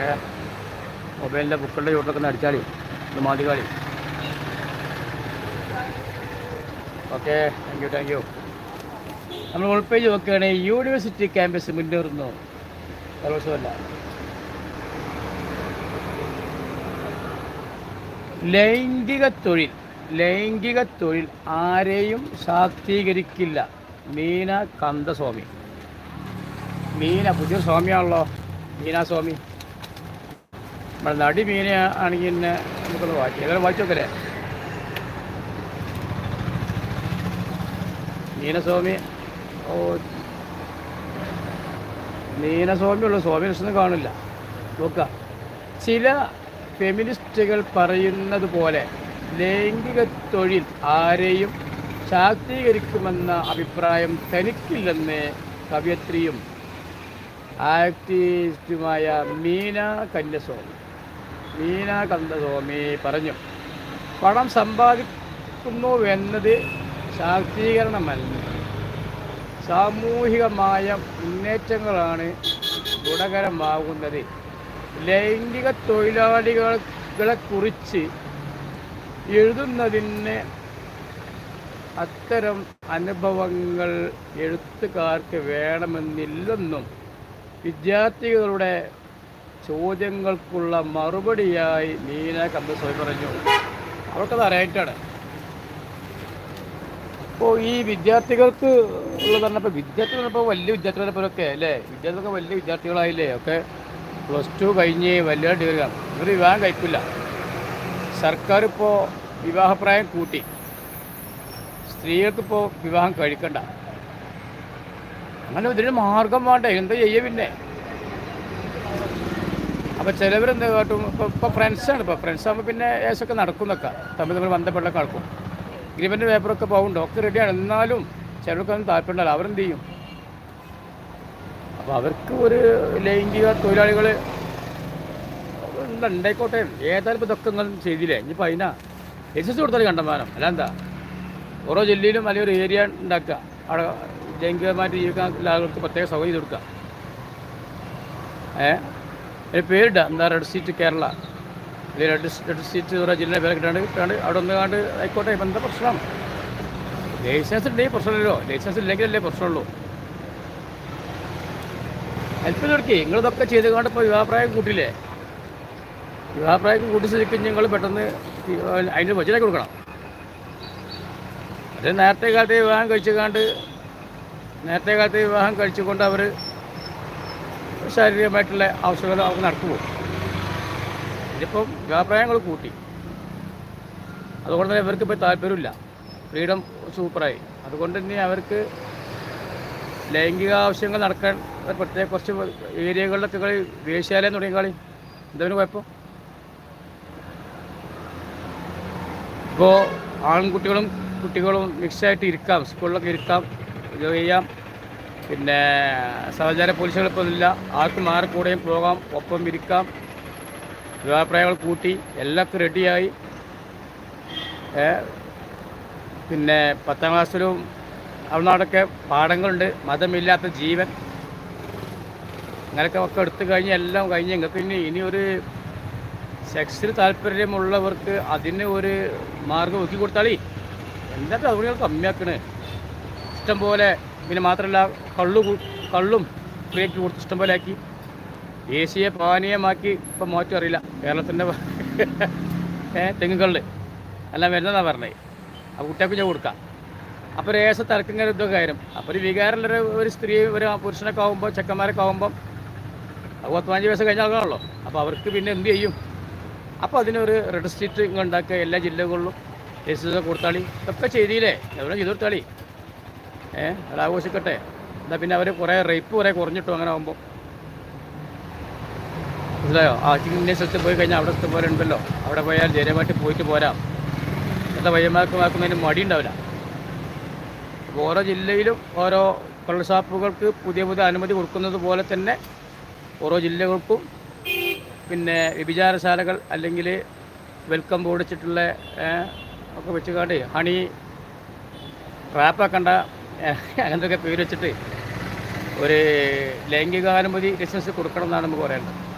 Okay മൊബൈലിന്റെ ബുക്കുകളുടെ ചോട്ടൊക്കെ ഒന്ന് അടിച്ചാളി ഇത് മാതികാളി okay thank you thank you നമ്മൾ ഉൾപ്പേജ് നോക്കുകയാണെങ്കിൽ യൂണിവേഴ്സിറ്റി ക്യാമ്പസ് മുന്നേറുന്നു കലോത്സവമല്ല ലൈംഗിക തൊഴിൽ ലൈംഗിക തൊഴിൽ ആരെയും ശാക്തീകരിക്കില്ല. മീന കന്ദസ്വാമി. മീന പുതിയ സ്വാമിയാണല്ലോ. മീന സ്വാമി നമ്മുടെ നടി മീനെ ആണെങ്കിൽ തന്നെ നമുക്കൊന്ന് വായിച്ചു ഏതായാലും വായിച്ചു നോക്കല്ലേ? മീനസ്വാമി. ഓ മീനസ്വാമിയുള്ള സ്വാമി ലക്ഷണം കാണില്ല. നോക്കുക. ചില ഫെമിനിസ്റ്റുകൾ പറയുന്നത് പോലെ ലൈംഗിക തൊഴിൽ ആരെയും ശാക്തീകരിക്കുമെന്ന അഭിപ്രായം തനിക്കില്ലെന്ന് കവയത്രിയും ആക്ടിവിസ്റ്റുമായ മീന കന്യസ്വാമി. മീന സ്വാമി പറഞ്ഞു. പണം സമ്പാദിക്കുന്നു എന്നത് ശാക്തീകരണമല്ല. സാമൂഹികമായ മുന്നേറ്റങ്ങളാണ് ഗുണകരമാകുന്നത്. ലൈംഗിക തൊഴിലാളികളെ കുറിച്ച് എഴുതുന്നതിന് അത്തരം അനുഭവങ്ങൾ എഴുത്തുകാർക്ക് വേണമെന്നില്ലെന്നും വിദ്യാർത്ഥികളുടെ ചോദ്യങ്ങൾക്കുള്ള മറുപടിയായി നീന കന്തസ്വാമി പറഞ്ഞു. അവർക്കത് അറിയായിട്ടാണ് അപ്പോൾ ഈ വിദ്യാർത്ഥികൾക്ക് ഉള്ളത് പറഞ്ഞപ്പോൾ വിദ്യാർത്ഥികൾ പറഞ്ഞപ്പോൾ വലിയ വിദ്യാർത്ഥികളെ പോലൊക്കെ അല്ലേ? വിദ്യാർത്ഥികളൊക്കെ വലിയ വിദ്യാർത്ഥികളായില്ലേ? ഒക്കെ പ്ലസ് ടു കഴിഞ്ഞ് വലിയ ഡിഗ്രിയാണ് ഇവർ വിവാഹം കഴിക്കില്ല. സർക്കാർ ഇപ്പോൾ വിവാഹപ്രായം കൂട്ടി. സ്ത്രീകൾക്കിപ്പോൾ വിവാഹം കഴിക്കണ്ട. അങ്ങനെ ഇതിന് മാർഗം വേണ്ട? എന്താ ചെയ്യുക പിന്നെ? അപ്പോൾ ചിലവരെന്ത് കാട്ടും? ഇപ്പോൾ ഇപ്പോൾ ഫ്രണ്ട്സാണ്. ഇപ്പോൾ ഫ്രണ്ട്സ് ആകുമ്പോൾ പിന്നെ ഏശൊക്കെ നടക്കുന്നൊക്കെ തമ്മിൽ തമ്മിൽ ബന്ധപ്പെട്ടൊക്കെ നടക്കും. എഗ്രിമെന്റ് പേപ്പറൊക്കെ പോകുന്നുണ്ട് ഒക്കെ റെഡിയാണ് എന്നാലും ചിലർക്കൊന്നും താല്പര്യമുണ്ടല്ലോ അവരെന്ത് ചെയ്യും? അപ്പോൾ അവർക്ക് ഒരു ലൈംഗിക തൊഴിലാളികൾ ഉണ്ടായിക്കോട്ടെ. ഏതായാലും ഇതൊക്കെ നിങ്ങൾ ചെയ്തില്ലേ? ഇനിയിപ്പോൾ അതിനാ ലൈസൻസ് കൊടുത്താൽ കണ്ടമാനം അല്ല എന്താ? ഓരോ ജില്ലയിലും അല്ലെങ്കിൽ ഒരു ഏരിയ ഉണ്ടാക്കുക. അവിടെ ലൈംഗികമായിട്ട് ജീവിക്കാൻ ആളുകൾക്ക് പ്രത്യേക സൗകര്യം കൊടുക്കുക. ഏ? അതിന് പേരിടുക എന്താ റെഡ് സീറ്റ് കേരള. അല്ലെങ്കിൽ റെഡ് റെഡ് സീറ്റ് എന്ന് ജില്ല പേരെ കിട്ടാണ്ട് കിട്ടാണ്ട് അവിടെ ഒന്ന് കാണ്ട് ആയിക്കോട്ടെ ഇപ്പം എന്താ പ്രശ്നം? ലൈസൻസ് ഉണ്ടെങ്കിൽ പ്രശ്നമില്ലല്ലോ. ലൈസൻസ് ഇല്ലെങ്കിലല്ലേ പ്രശ്നമുള്ളൂ. ഹെൽപ്പ് കൊടുക്കേ നിങ്ങളിതൊക്കെ ചെയ്ത് കൊണ്ട് ഇപ്പോൾ വിവാഹപ്രായം കൂട്ടില്ലേ വിവാഹപ്രായം കൂട്ടി ശരിക്കും നിങ്ങൾ പെട്ടെന്ന് അതിന്റെ ബജറ്റാക്കി കൊടുക്കണം. അത് നേരത്തെ കാലത്ത് വിവാഹം കഴിച്ചുകൊണ്ട് നേരത്തെ കാലത്ത് വിവാഹം കഴിച്ചുകൊണ്ട് അവർ ശാരീരികമായിട്ടുള്ള ആവശ്യങ്ങൾ അവർക്ക് നടക്കുമോ? ഇതിപ്പം വിവാഹപ്രായങ്ങൾ കൂട്ടി. അതുകൊണ്ട് തന്നെ ഇവർക്ക് ഇപ്പോൾ താല്പര്യമില്ല. ഫ്രീഡം സൂപ്പറായി. അതുകൊണ്ട് തന്നെ അവർക്ക് ലൈംഗിക ആവശ്യങ്ങൾ നടക്കാൻ പ്രത്യേക കുറച്ച് ഏരിയകളിലൊക്കെ കളി വേശ്യാലയം തുടങ്ങിയ കളി. എന്തെങ്കിലും കുഴപ്പം? ഇപ്പോൾ ആൺകുട്ടികളും കുട്ടികളും മിക്സായിട്ട് ഇരിക്കാം. സ്കൂളിലൊക്കെ ഇരിക്കാം. ഇത് ചെയ്യാം. പിന്നെ സഹചാര ഇല്ല. ആർക്കും ആർക്കൂടെയും പോകാം ഒപ്പം ഇരിക്കാം. വിവാഹപ്രായങ്ങൾ കൂട്ടി എല്ലാം റെഡിയായി പിന്നെ പത്താം ക്ലാസ്സിലും അവിടെ പാഠങ്ങളുണ്ട്. മതമില്ലാത്ത ജീവൻ. അങ്ങനെയൊക്കെ ഒക്കെ എടുത്തു കഴിഞ്ഞ് എല്ലാം കഴിഞ്ഞ് നിങ്ങൾക്ക് ഇനി ഇനി ഒരു സെക്സിൽ താല്പര്യമുള്ളവർക്ക് അതിന് ഒരു മാർഗം ഒക്കി കൊടുത്താളി. എന്താ അതുകൊണ്ട് കമ്മിയാക്കണേ? ഇഷ്ടം പോലെ പിന്നെ മാത്രമല്ല കള്ളു കള്ളും ഫ്രീയാക്കി കൊടുത്ത് ഇഷ്ടംപോലെയാക്കി ദേശീയ പാനീയമാക്കി ഇപ്പം മാറ്റം അറിയില്ല. കേരളത്തിന്റെ തെങ്ങുകളിൽ എല്ലാം വരുന്നതാണ് പറഞ്ഞത് ആ കുട്ടികൾക്ക് ഞാൻ കൊടുക്കാം. അപ്പോൾ രേസ തർക്കങ്ങൾ ഇതൊക്കെ കാര്യം. അപ്പോൾ ഒരു വികാരമുള്ള ഒരു സ്ത്രീ ഒരു പുരുഷനൊക്കെ ആകുമ്പോൾ ചെക്കന്മാരൊക്കെ ആകുമ്പം അത് പത്ത് വയസ്സ് കഴിഞ്ഞ അപ്പോൾ അവർക്ക് പിന്നെ എന്ത് ചെയ്യും? അപ്പോൾ അതിനൊരു റെഡ് സ്ട്രീറ്റ് ഇങ്ങനെ ഉണ്ടാക്കുക. എല്ലാ ജില്ലകളിലും രജിസ്റ്റർ കൊടുത്താളി. ഇതൊക്കെ ചെയ്തില്ലേ? എവിടെ ചെയ്ത് കൊടുത്താളി. ഏ അത് ആഘോഷിക്കട്ടെ എന്നാൽ പിന്നെ അവർ കുറേ റേപ്പ് കുറേ കുറഞ്ഞിട്ടു അങ്ങനെ ആകുമ്പോൾ മനസ്സിലായോ? ആ ഇന്ന സ്ഥലത്ത് പോയി കഴിഞ്ഞാൽ അവിടെ ഇഷ്ടം പോലെ ഉണ്ടല്ലോ. അവിടെ പോയാൽ ധൈര്യമായിട്ട് പോയിട്ട് പോരാം. എന്താ വയ്യമാക്കുമാക്കുന്നതിന് മടി ഉണ്ടാവില്ല. അപ്പോൾ ഓരോ ജില്ലയിലും ഓരോ കള്ളുഷാപ്പുകൾക്ക് പുതിയ പുതിയ അനുമതി കൊടുക്കുന്നത് പോലെ തന്നെ ഓരോ ജില്ലകൾക്കും പിന്നെ വ്യഭിചാരശാലകൾ അല്ലെങ്കിൽ വെൽക്കം ബോർഡ് വെച്ചിട്ടുള്ള ഒക്കെ വെച്ച് ഹണി ഹണി ട്രാപ്പാക്കണ്ട അങ്ങനത്തെ ഒക്കെ പേര് വെച്ചിട്ട് ഒരു ലൈംഗികാനുമതി ലൈസൻസ് കൊടുക്കണം എന്നാണ് നമുക്ക് പറയാനുള്ളത്.